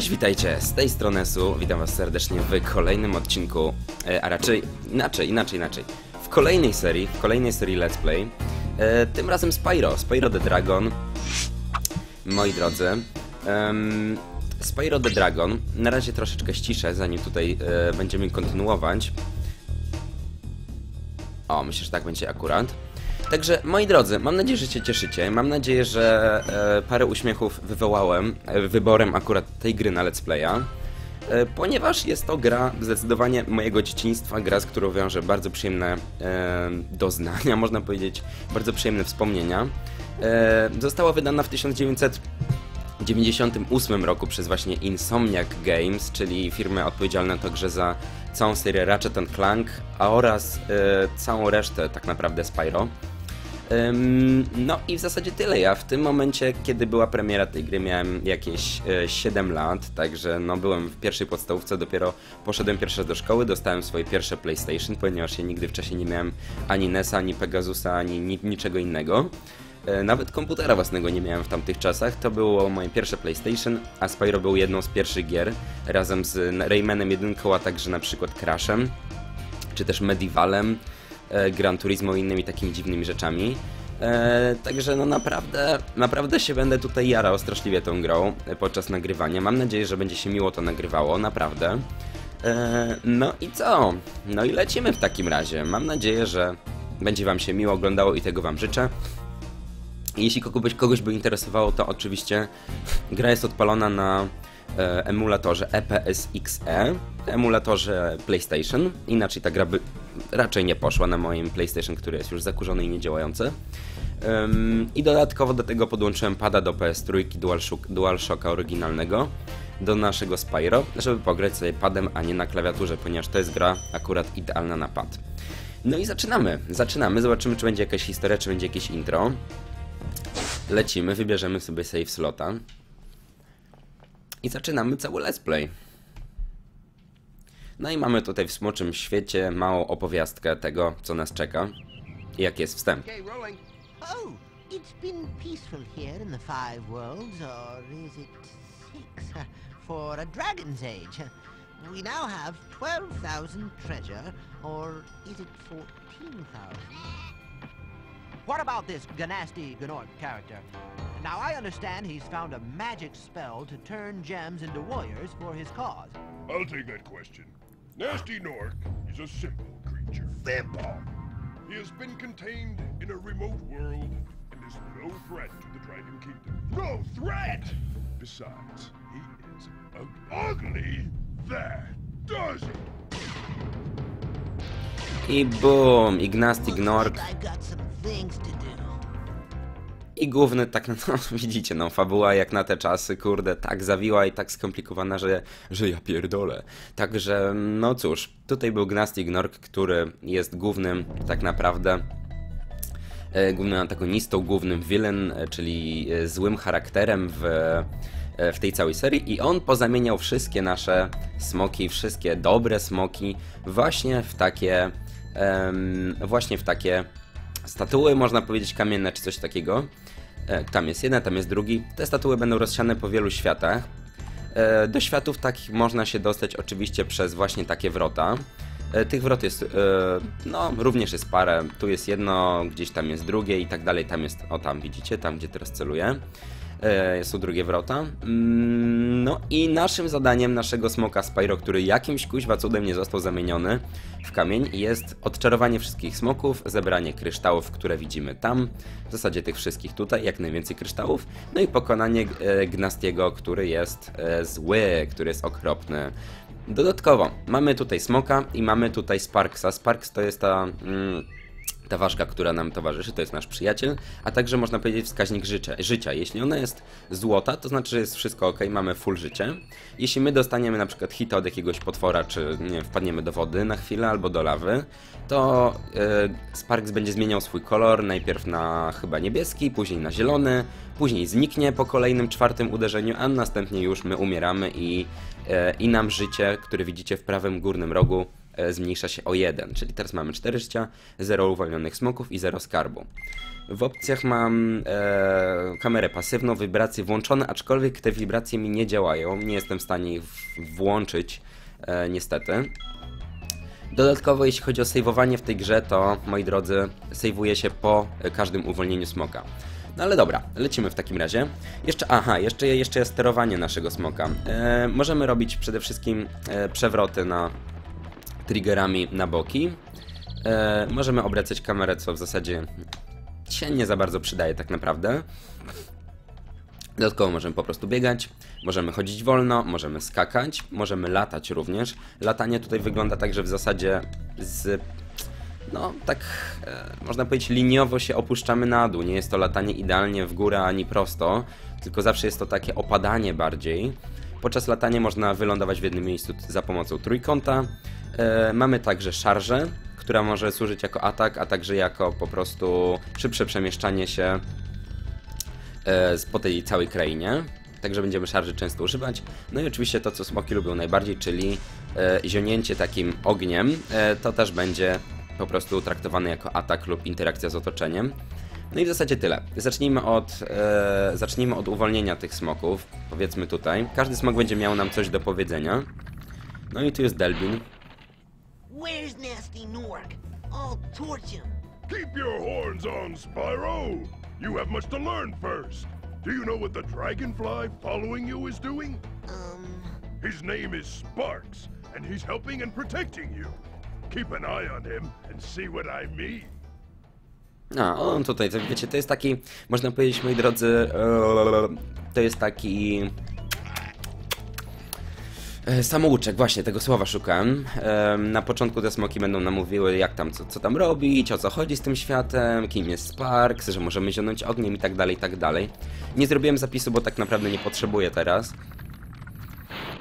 Cześć, witajcie, z tej strony Su, witam was serdecznie w kolejnym odcinku, e, a raczej inaczej, inaczej, inaczej. W kolejnej serii, w kolejnej serii Let's Play, e, tym razem Spyro, Spyro the Dragon. Moi drodzy, em, Spyro the Dragon, na razie troszeczkę ściszę, zanim tutaj e, będziemy kontynuować. O, myślę, że tak będzie akurat. Także, moi drodzy, mam nadzieję, że się cieszycie. Mam nadzieję, że e, parę uśmiechów wywołałem e, wyborem akurat tej gry na Let's Playa. E, ponieważ jest to gra zdecydowanie mojego dzieciństwa, gra, z którą wiążę bardzo przyjemne e, doznania, można powiedzieć, bardzo przyjemne wspomnienia. E, została wydana w 1998 roku przez właśnie Insomniac Games, czyli firmę odpowiedzialną także za całą serię Ratchet Clank, a oraz e, całą resztę tak naprawdę Spyro. No i w zasadzie tyle. Ja w tym momencie, kiedy była premiera tej gry, miałem jakieś e, 7 lat, także no byłem w pierwszej podstawówce, dopiero poszedłem pierwszy do szkoły, dostałem swoje pierwsze PlayStation, ponieważ ja nigdy wcześniej nie miałem ani NES-a, ani Pegasusa, ani ni niczego innego. E, Nawet komputera własnego nie miałem w tamtych czasach. To było moje pierwsze PlayStation, a Spyro był jedną z pierwszych gier, razem z Raymanem 1, a także na przykład Crashem, czy też Medievalem, e, Gran Turismo i innymi takimi dziwnymi rzeczami. E, także no naprawdę, naprawdę się będę tutaj jarał straszliwie tą grą e, podczas nagrywania. Mam nadzieję, że będzie się miło to nagrywało, naprawdę. E, no i co? No i lecimy w takim razie. Mam nadzieję, że będzie Wam się miło oglądało i tego Wam życzę. Jeśli kogoś, kogoś by interesowało, to oczywiście gra jest odpalona na e, emulatorze EPSXE, emulatorze PlayStation. Inaczej ta gra by raczej nie poszła na moim PlayStation, który jest już zakurzony i niedziałający. Ym, I dodatkowo do tego podłączyłem pada do PS3 DualShock, DualShocka oryginalnego do naszego Spyro, żeby pograć sobie padem, a nie na klawiaturze, ponieważ to jest gra akurat idealna na pad. No i zaczynamy, zaczynamy, zobaczymy czy będzie jakaś historia, czy będzie jakieś intro. Lecimy, wybierzemy sobie save slota. I zaczynamy cały let's play. No i mamy tutaj w smoczym świecie małą opowiastkę tego, co nas czeka. I jak jest wstęp. Oh, it's been peaceful here in the Five Worlds, or is it six? For a Dragon's Age. We now have 12,000 treasure, or is it 14,000? What about this Ganasty Gnork character? Now, I understand he's found a magic spell to turn gems into warriors for his cause. I'll take that question. Nasty Nork is a simple creature. Simple? He has been contained in a remote world and is no threat to the Dragon Kingdom. No threat! Besides, he is ugly. Ugly? That does it! I boom, Ignasty Gnork. I główny, tak no widzicie, no fabuła jak na te czasy, kurde, tak zawiła i tak skomplikowana, że, że ja pierdolę. Także, no cóż, tutaj był Gnasty Gnork, który jest głównym, tak naprawdę, e, głównym antagonistą, głównym villain, e, czyli e, złym charakterem w, w tej całej serii i on pozamieniał wszystkie nasze smoki, wszystkie dobre smoki właśnie w takie, właśnie w takie statuły, można powiedzieć kamienne czy coś takiego. E, Tam jest jedna, tam jest drugi. Te statuły będą rozsiane po wielu światach. E, Do światów takich można się dostać oczywiście przez właśnie takie wrota. E, Tych wrot jest, no, również jest parę. Tu jest jedno, gdzieś tam jest drugie i tak dalej. Tam jest, o tam widzicie, tam gdzie teraz celuję. E, Są drugie wrota. Mm, No i naszym zadaniem naszego smoka Spyro, który jakimś kuźwa cudem nie został zamieniony w kamień, jest odczarowanie wszystkich smoków, zebranie kryształów, które widzimy tam, w zasadzie tych wszystkich tutaj, jak najwięcej kryształów, no i pokonanie e, Gnastiego, który jest e, zły, który jest okropny. Dodatkowo mamy tutaj smoka i mamy tutaj Sparksa. Sparks to jest ta... Mm, ta ważka, która nam towarzyszy, to jest nasz przyjaciel, a także można powiedzieć wskaźnik życia. życia. Jeśli ona jest złota, to znaczy, że jest wszystko ok, mamy full życie. Jeśli my dostaniemy na przykład hita od jakiegoś potwora, czy nie wpadniemy do wody na chwilę albo do lawy, to e, Sparks będzie zmieniał swój kolor, najpierw na chyba niebieski, później na zielony, później zniknie po kolejnym czwartym uderzeniu, a następnie już my umieramy i, e, i nam życie, które widzicie w prawym górnym rogu, zmniejsza się o 1, czyli teraz mamy 4 życia, 0 uwolnionych smoków i 0 skarbu. W opcjach mam e, kamerę pasywną, wibracje włączone, aczkolwiek te wibracje mi nie działają, nie jestem w stanie ich włączyć e, niestety. Dodatkowo, jeśli chodzi o sejwowanie w tej grze, to moi drodzy, sejwuje się po e, każdym uwolnieniu smoka. No ale dobra, lecimy w takim razie. Jeszcze, aha, jeszcze, jeszcze jest sterowanie naszego smoka. E, możemy robić przede wszystkim e, przewroty na triggerami na boki. E, możemy obracać kamerę, co w zasadzie się nie za bardzo przydaje tak naprawdę. Dodatkowo możemy po prostu biegać, możemy chodzić wolno, możemy skakać, możemy latać również. Latanie tutaj wygląda tak, że w zasadzie z. No, tak e, można powiedzieć, liniowo się opuszczamy na dół. Nie jest to latanie idealnie w górę ani prosto, tylko zawsze jest to takie opadanie bardziej. Podczas latania można wylądować w jednym miejscu za pomocą trójkąta. E, mamy także szarżę, która może służyć jako atak, a także jako po prostu szybsze przemieszczanie się e, po tej całej krainie. Także będziemy szarży często używać. No i oczywiście to, co smoki lubią najbardziej, czyli e, zionięcie takim ogniem. To też będzie po prostu traktowane jako atak lub interakcja z otoczeniem. No i w zasadzie tyle. Zacznijmy od, e, zacznijmy od uwolnienia tych smoków. Powiedzmy tutaj. Każdy smok będzie miał nam coś do powiedzenia. No i tu jest Delbin. Where's Nasty Nork? I'll torch him. Keep your horns on, Spyro! You have much to learn first. Do you know what the dragonfly following you is doing? Um, His name is Sparks, and he's helping and protecting you. Keep an eye on him and see what I mean. A, on tutaj, to wiecie, to jest taki, można powiedzieć, moi drodzy, to jest taki samouczek, właśnie, tego słowa szukałem. E, Na początku te smoki będą nam mówiły, jak tam, co, co tam robić, o co chodzi z tym światem, kim jest Sparks, że możemy zionąć ogniem i tak dalej, i tak dalej. Nie zrobiłem zapisu, bo tak naprawdę nie potrzebuję teraz.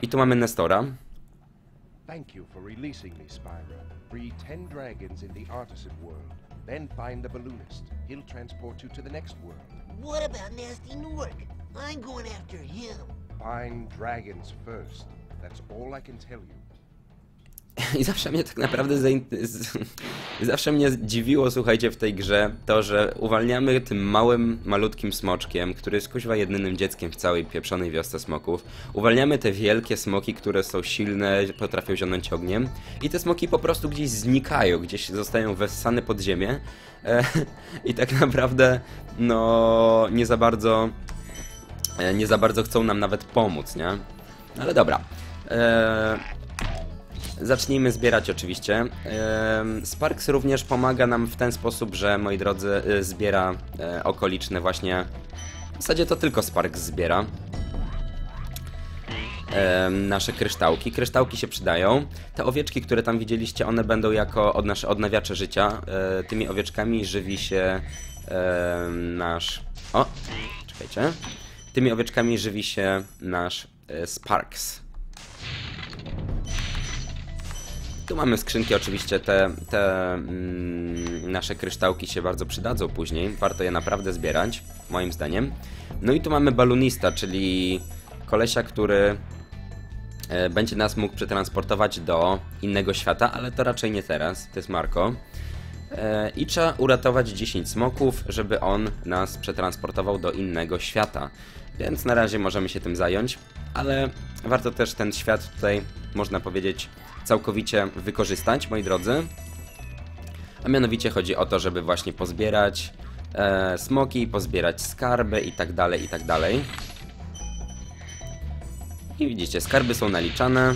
I tu mamy Nestora. Thank you for releasing me, Spyro. Free ten dragons in the Artisan world. Then find the balloonist. He'll transport you to the next world. what about Nasty Nork? I'm going after him. Find dragons first. That's all I can tell you. I zawsze mnie tak naprawdę zawsze mnie dziwiło, słuchajcie, w tej grze to, że uwalniamy tym małym, malutkim smoczkiem, który jest kuźwa jedynym dzieckiem w całej pieprzonej wiosce smoków. Uwalniamy te wielkie smoki, które są silne, potrafią zionąć ogniem i te smoki po prostu gdzieś znikają, gdzieś zostają wessane pod ziemię e, i tak naprawdę no nie za bardzo e, nie za bardzo chcą nam nawet pomóc, nie? Ale dobra. E, Zacznijmy zbierać oczywiście. Em, Sparks również pomaga nam w ten sposób, że moi drodzy, y, zbiera e, okoliczne właśnie. W zasadzie to tylko Sparks zbiera. Nasze kryształki. Kryształki się przydają. Te owieczki, które tam widzieliście, one będą jako od odnawiacze życia. E, Tymi owieczkami żywi się nasz. O! Czekajcie. Tymi owieczkami żywi się nasz e, Sparks. Tu mamy skrzynki, oczywiście te, te mm, nasze kryształki się bardzo przydadzą później. Warto je naprawdę zbierać, moim zdaniem. No i tu mamy balunista, czyli kolesia, który e, będzie nas mógł przetransportować do innego świata, ale to raczej nie teraz, to jest Marko. E, I trzeba uratować 10 smoków, żeby on nas przetransportował do innego świata. Więc na razie możemy się tym zająć, ale warto też ten świat tutaj, można powiedzieć, całkowicie wykorzystać, moi drodzy. A mianowicie chodzi o to, żeby właśnie pozbierać e, smoki, pozbierać skarby i tak dalej, i tak dalej. I widzicie, skarby są naliczane.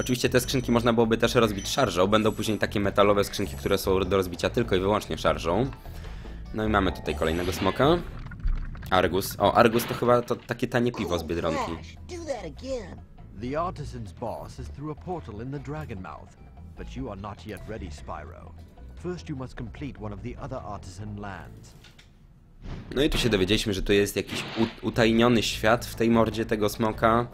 Oczywiście te skrzynki można byłoby też rozbić szarżą. Będą później takie metalowe skrzynki, które są do rozbicia tylko i wyłącznie szarżą. No i mamy tutaj kolejnego smoka. Argus. O, Argus to chyba to takie tanie piwo z Biedronki. The artisan's boss is through a portal in the Dragon Mouth, but you are not yet ready, Spyro. First you must complete one of the other artisan lands. No i tu się dowiedzieliśmy, że tu jest jakiś utajniony świat w tej mordzie tego smoka.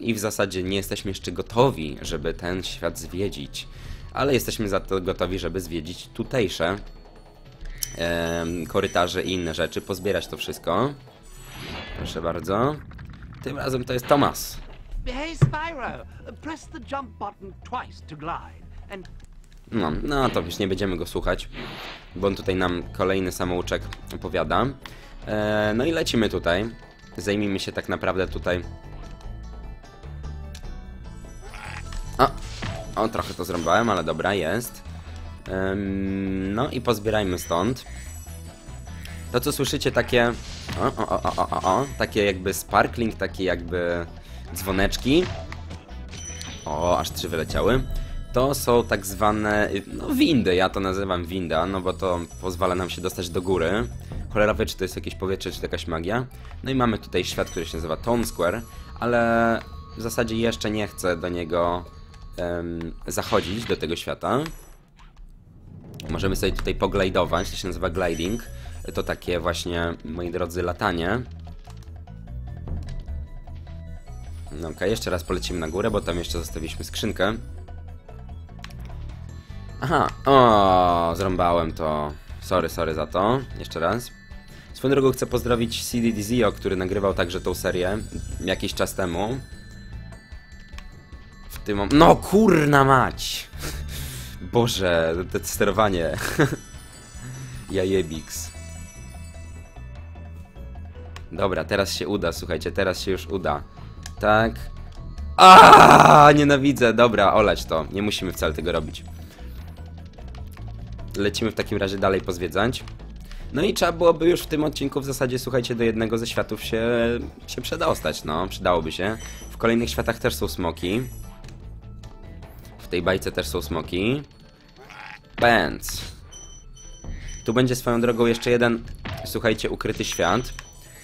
I w zasadzie nie jesteśmy jeszcze gotowi, żeby ten świat zwiedzić. Ale jesteśmy za to gotowi, żeby zwiedzić tutejsze korytarze i inne rzeczy, pozbierać to wszystko. Proszę bardzo. Tym razem to jest Tomas. No, no to już nie będziemy go słuchać, bo on tutaj nam kolejny samouczek opowiada. E, no i lecimy tutaj. Zajmijmy się tak naprawdę tutaj. O, o trochę to zrąbałem, ale dobra, jest. Em, no i pozbierajmy stąd. To co słyszycie takie... O, o, o, o, o, o, takie jakby sparkling, takie jakby dzwoneczki. O, aż trzy wyleciały. To są tak zwane, no windy, ja to nazywam winda, no bo to pozwala nam się dostać do góry. Cholera wie, czy to jest jakieś powietrze, czy to jakaś magia. No i mamy tutaj świat, który się nazywa Town Square, ale w zasadzie jeszcze nie chcę do niego em, zachodzić, do tego świata. Możemy sobie tutaj poglajdować, to się nazywa gliding. To takie właśnie, moi drodzy, latanie. No okej, jeszcze raz polecimy na górę, bo tam jeszcze zostawiliśmy skrzynkę. Aha, o, zrąbałem to. Sorry, sorry za to. Jeszcze raz. Swoją drogą chcę pozdrowić CD Dizio, który nagrywał także tą serię jakiś czas temu. W tym No kurna mać! Boże, to sterowanie. Jajebix. Dobra, teraz się uda, słuchajcie, teraz się już uda. Tak. A, nienawidzę. Dobra, olać to. Nie musimy wcale tego robić. Lecimy w takim razie dalej pozwiedzać. No i trzeba byłoby już w tym odcinku w zasadzie, słuchajcie, do jednego ze światów się, się przedostać, no, przydałoby się. W kolejnych światach też są smoki. W tej bajce też są smoki. Pędz. Tu będzie swoją drogą jeszcze jeden, słuchajcie, ukryty świat.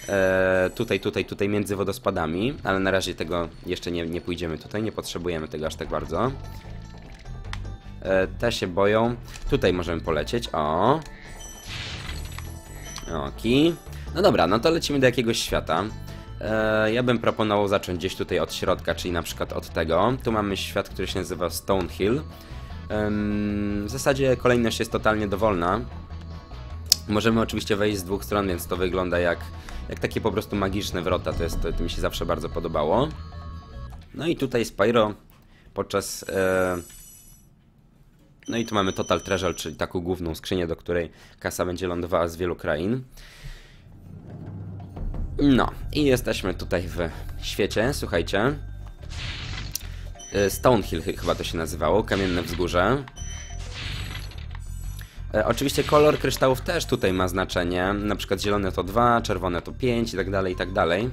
E, tutaj, tutaj, tutaj między wodospadami, ale na razie tego jeszcze nie, nie pójdziemy tutaj, nie potrzebujemy tego aż tak bardzo. E, te się boją. Tutaj możemy polecieć, o. Oki. No dobra, no to lecimy do jakiegoś świata. E, ja bym proponował zacząć gdzieś tutaj od środka, czyli na przykład od tego. Tu mamy świat, który się nazywa Stonehill. W zasadzie kolejność jest totalnie dowolna. Możemy oczywiście wejść z dwóch stron, więc to wygląda jak, jak takie po prostu magiczne wrota. To, jest, to, to mi się zawsze bardzo podobało. No i tutaj Spyro podczas... E... No i tu mamy Total Treasure, czyli taką główną skrzynię, do której kasa będzie lądowała z wielu krain. No, i jesteśmy tutaj w świecie, słuchajcie. E, Stonehill chy- chyba to się nazywało, kamienne wzgórze. E, oczywiście kolor kryształów też tutaj ma znaczenie, na przykład zielone to 2, czerwone to 5 i tak dalej, i tak dalej.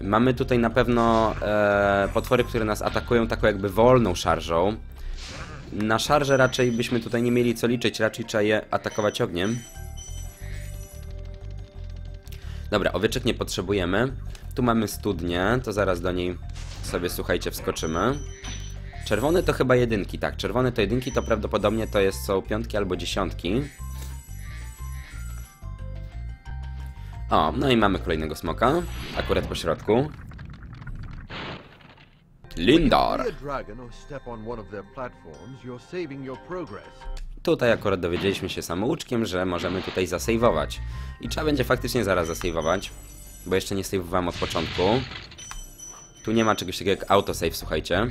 Mamy tutaj na pewno e, potwory, które nas atakują taką jakby wolną szarżą. Na szarże raczej byśmy tutaj nie mieli co liczyć, raczej trzeba je atakować ogniem. Dobra, owieczek nie potrzebujemy. Tu mamy studnię, to zaraz do niej sobie, słuchajcie, wskoczymy. Czerwone to chyba jedynki, tak. Czerwone to jedynki, to prawdopodobnie to jest, są piątki albo dziesiątki. O, no i mamy kolejnego smoka. Akurat po środku. Lindar. Free a dragon or step on one of their platforms, you're saving your progress. Tutaj akurat dowiedzieliśmy się samouczkiem, że możemy tutaj zasejwować. I trzeba będzie faktycznie zaraz zasejwować, bo jeszcze nie sejwowałem od początku. Tu nie ma czegoś takiego jak autosave, słuchajcie.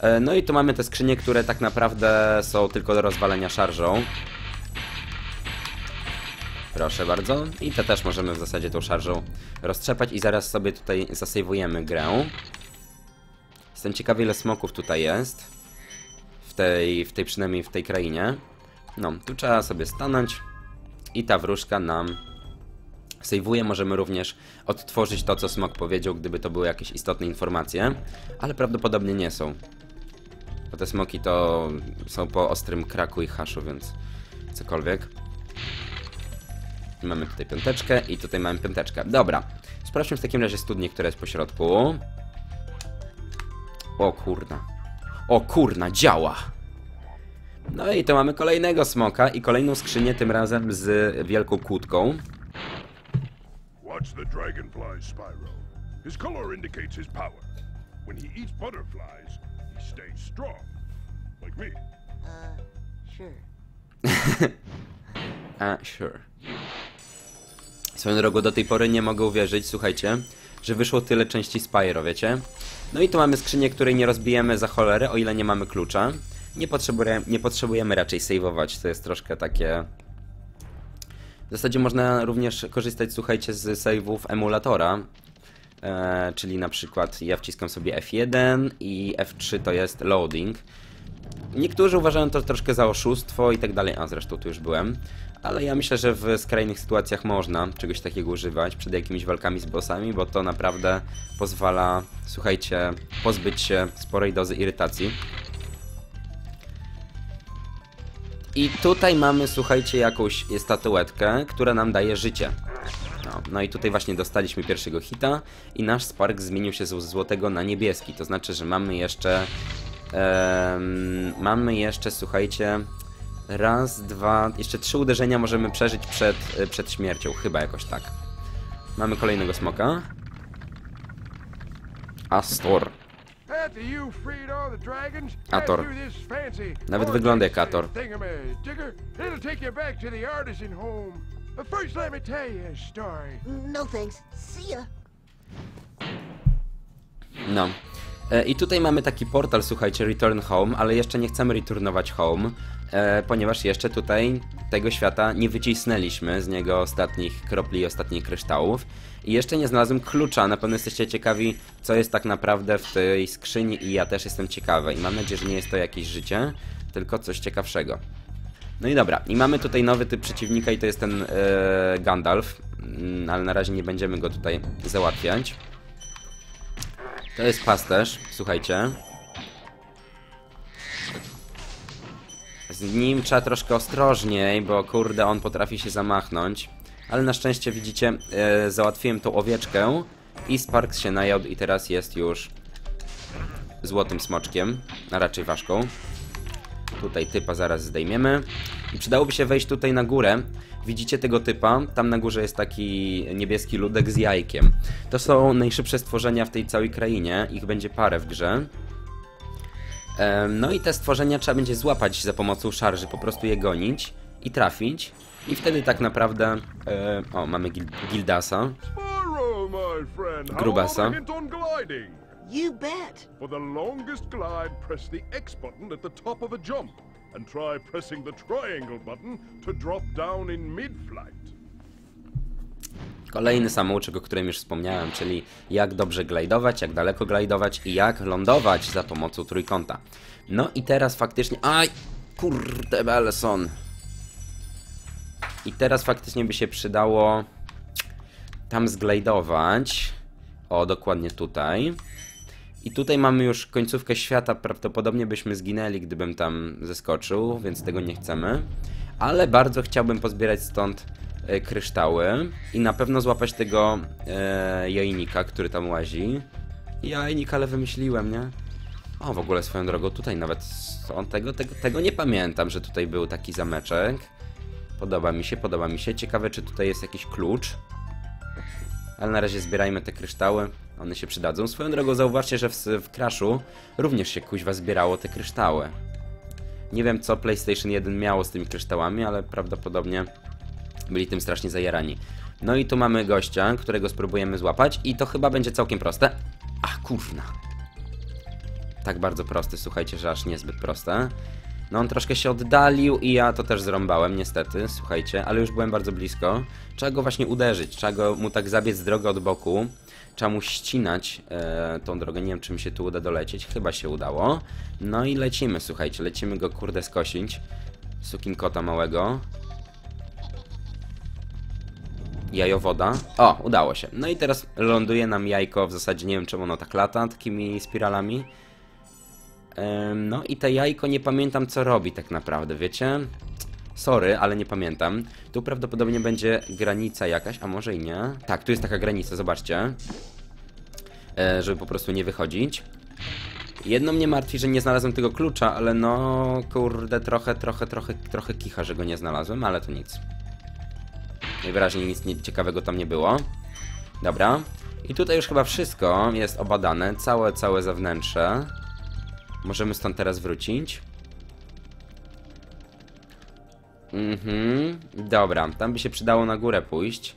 E, No i tu mamy te skrzynie, które tak naprawdę są tylko do rozwalenia szarżą. Proszę bardzo. I te też możemy w zasadzie tą szarżą roztrzepać i zaraz sobie tutaj zasejwujemy grę. Jestem ciekawy ile smoków tutaj jest. W tej, w tej przynajmniej w tej krainie. No, tu trzeba sobie stanąć i ta wróżka nam sejwuje. Możemy również odtworzyć to, co Smok powiedział, gdyby to były jakieś istotne informacje, ale prawdopodobnie nie są. Bo te smoki to są po ostrym kraku i haszu, więc cokolwiek. Mamy tutaj piąteczkę i tutaj mamy piąteczkę. Dobra, sprawdźmy w takim razie studnię, która jest po środku. O kurna. O kurna, działa! No i to mamy kolejnego smoka i kolejną skrzynię, tym razem z wielką kłódką. Watch the dragonfly, Spyro. His color indicates his power. When he eats butterflies, he stays strong. Like me. A, sure. Swoją drogą do tej pory nie mogę uwierzyć, słuchajcie, że wyszło tyle części Spyro, wiecie? No i tu mamy skrzynię, której nie rozbijemy za cholerę, o ile nie mamy klucza. Nie potrzebujemy, nie potrzebujemy raczej saveować, to jest troszkę takie... W zasadzie można również korzystać, słuchajcie, z save'ów emulatora. E, czyli na przykład ja wciskam sobie F1 i F3 to jest loading. Niektórzy uważają to troszkę za oszustwo i tak dalej, a zresztą tu już byłem. Ale ja myślę, że w skrajnych sytuacjach można czegoś takiego używać przed jakimiś walkami z bossami, bo to naprawdę pozwala, słuchajcie, pozbyć się sporej dozy irytacji. I tutaj mamy, słuchajcie, jakąś statuetkę, która nam daje życie. No, no i tutaj właśnie dostaliśmy pierwszego hita i nasz Spark zmienił się z złotego na niebieski. To znaczy, że mamy jeszcze... mamy jeszcze, słuchajcie... Raz, dwa... Jeszcze trzy uderzenia możemy przeżyć przed, e, przed śmiercią. Chyba jakoś tak. Mamy kolejnego smoka. Astor. Ator. Nawet wygląda jak Ator. story. No E, I tutaj mamy taki portal, słuchajcie, Return Home, ale jeszcze nie chcemy returnować home, e, ponieważ jeszcze tutaj tego świata nie wycisnęliśmy z niego ostatnich kropli i ostatnich kryształów. I jeszcze nie znalazłem klucza, na pewno jesteście ciekawi, co jest tak naprawdę w tej skrzyni i ja też jestem ciekawy. I mam nadzieję, że nie jest to jakieś życie, tylko coś ciekawszego. No i dobra, i mamy tutaj nowy typ przeciwnika i to jest ten e, Gandalf, Mm, ale na razie nie będziemy go tutaj załatwiać. To jest pasterz, słuchajcie. Z nim trzeba troszkę ostrożniej, bo kurde, on potrafi się zamachnąć. Ale na szczęście widzicie, e, załatwiłem tą owieczkę i Sparks się najadł i teraz jest już złotym smoczkiem, a raczej ważką. Tutaj typa zaraz zdejmiemy. I przydałoby się wejść tutaj na górę. Widzicie tego typa? Tam na górze jest taki niebieski ludek z jajkiem. To są najszybsze stworzenia w tej całej krainie. Ich będzie parę w grze. No i te stworzenia trzeba będzie złapać za pomocą szarży, po prostu je gonić i trafić. I wtedy tak naprawdę... E, o, mamy gil Gildasa. Grubasa. You bet. For the longest glide, press the X button at the top of a jump, and try pressing the triangle button to drop down in mid-flight. Kolejny samouczek, o którym już wspomniałem, czyli jak dobrze glajdować, jak daleko glajdować i jak lądować za pomocą trójkąta. No i teraz faktycznie... Aj! Kurde, Belson! I teraz faktycznie by się przydało tam zglajdować. O, dokładnie tutaj. I tutaj mamy już końcówkę świata, prawdopodobnie byśmy zginęli, gdybym tam zeskoczył, więc tego nie chcemy. Ale bardzo chciałbym pozbierać stąd e, kryształy i na pewno złapać tego e, jajnika, który tam łazi. Jajnik, ale wymyśliłem, nie? O, w ogóle swoją drogą, tutaj nawet on tego, tego, tego nie pamiętam, że tutaj był taki zameczek. Podoba mi się, podoba mi się. Ciekawe, czy tutaj jest jakiś klucz. Ale na razie zbierajmy te kryształy. One się przydadzą. Swoją drogą zauważcie, że w, w Crashu również się kuźwa zbierało te kryształy. Nie wiem, co PlayStation 1 miało z tymi kryształami, ale prawdopodobnie byli tym strasznie zajarani. No i tu mamy gościa, którego spróbujemy złapać i to chyba będzie całkiem proste. Ach, kurna. Tak bardzo prosty, słuchajcie, że aż niezbyt proste. No on troszkę się oddalił i ja to też zrąbałem, niestety, słuchajcie, ale już byłem bardzo blisko. Trzeba go właśnie uderzyć, trzeba go, mu tak zabiec drogę od boku. Trzeba mu ścinać e, tą drogę, nie wiem czy mi się tu uda dolecieć, chyba się udało. No i lecimy, słuchajcie, lecimy go kurde skosić. Sukin kota małego. Jajowoda. O, udało się. No i teraz ląduje nam jajko, w zasadzie nie wiem czemu ono tak lata, takimi spiralami. No i te jajko nie pamiętam co robi tak naprawdę, wiecie? Sorry, ale nie pamiętam. Tu prawdopodobnie będzie granica jakaś, a może i nie. Tak, tu jest taka granica, zobaczcie. E, żeby po prostu nie wychodzić. Jedno mnie martwi, że nie znalazłem tego klucza, ale no kurde, trochę, trochę, trochę, trochę kicha, że go nie znalazłem, ale to nic. Najwyraźniej nic ciekawego tam nie było. Dobra. I tutaj już chyba wszystko jest obadane, całe, całe zewnętrze. Możemy stąd teraz wrócić. Mhm. Dobra, tam by się przydało na górę pójść.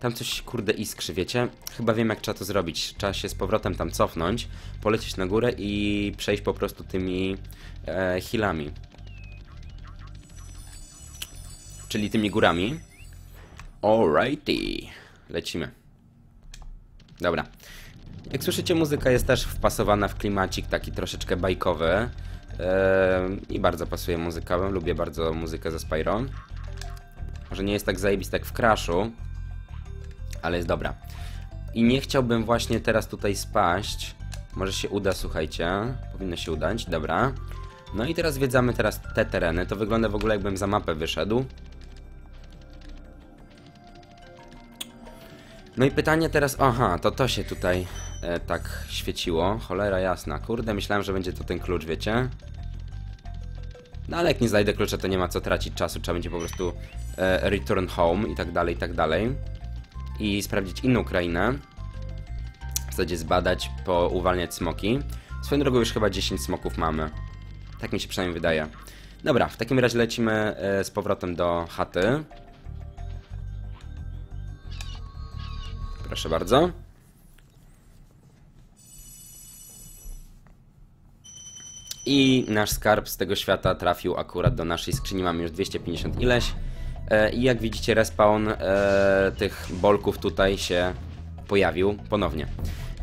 Tam coś, kurde, iskrzy, wiecie? Chyba wiem, jak trzeba to zrobić. Trzeba się z powrotem tam cofnąć, polecieć na górę i przejść po prostu tymi e. Czyli tymi górami. Alrighty. Lecimy. Dobra. Jak słyszycie, muzyka jest też wpasowana w klimacik taki troszeczkę bajkowy. I bardzo pasuje muzyka. Lubię bardzo muzykę ze Spyro. Może nie jest tak zajebista jak w Crashu, ale jest dobra. I nie chciałbym właśnie teraz tutaj spaść. Może się uda, słuchajcie. Powinno się udać, dobra. No i teraz zwiedzamy teraz te tereny. To wygląda w ogóle jakbym za mapę wyszedł. No i pytanie teraz, aha, to to się tutaj e, tak świeciło, cholera jasna, kurde, myślałem, że będzie to ten klucz, wiecie? No ale jak nie znajdę klucza, to nie ma co tracić czasu, trzeba będzie po prostu e, return home i tak dalej, i tak dalej. I sprawdzić inną krainę. W zasadzie zbadać, pouwalniać smoki. Swoją drogą już chyba 10 smoków mamy. Tak mi się przynajmniej wydaje. Dobra, w takim razie lecimy e, z powrotem do chaty. Proszę bardzo. I nasz skarb z tego świata trafił akurat do naszej skrzyni. Mamy już 250 ileś. E, I jak widzicie, respawn e, tych bolków tutaj się pojawił ponownie.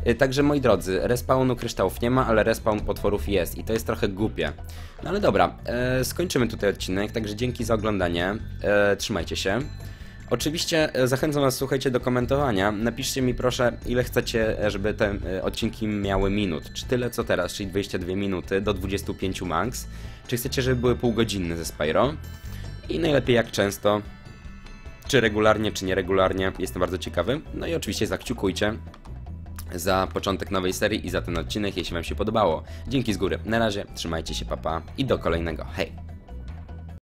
E, Także moi drodzy, respawnu kryształów nie ma, ale respawn potworów jest i to jest trochę głupie. No ale dobra, e, skończymy tutaj odcinek, także dzięki za oglądanie, e, trzymajcie się. Oczywiście e, zachęcam Was, słuchajcie, do komentowania. Napiszcie mi proszę, ile chcecie, e, żeby te e, odcinki miały minut. Czy tyle co teraz, czyli 22 minuty do 25 max. Czy chcecie, żeby były półgodzinne ze Spyro? I najlepiej jak często. Czy regularnie, czy nieregularnie. Jestem bardzo ciekawy. No i oczywiście zakciukujcie za początek nowej serii i za ten odcinek, jeśli Wam się podobało. Dzięki z góry. Na razie, trzymajcie się, papa i do kolejnego. Hej!